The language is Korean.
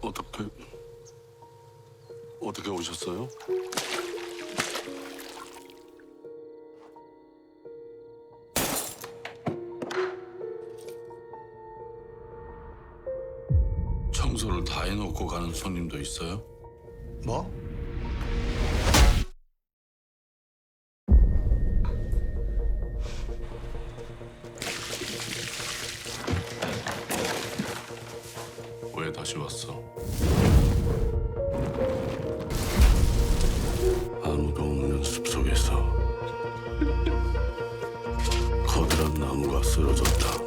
어떻게 어떻게 오셨어요? 청소를 다 해놓고 가는 손님도 있어요? 뭐? 다시 왔어? 아무도 없는 숲속에서 커다란 나무가 쓰러졌다.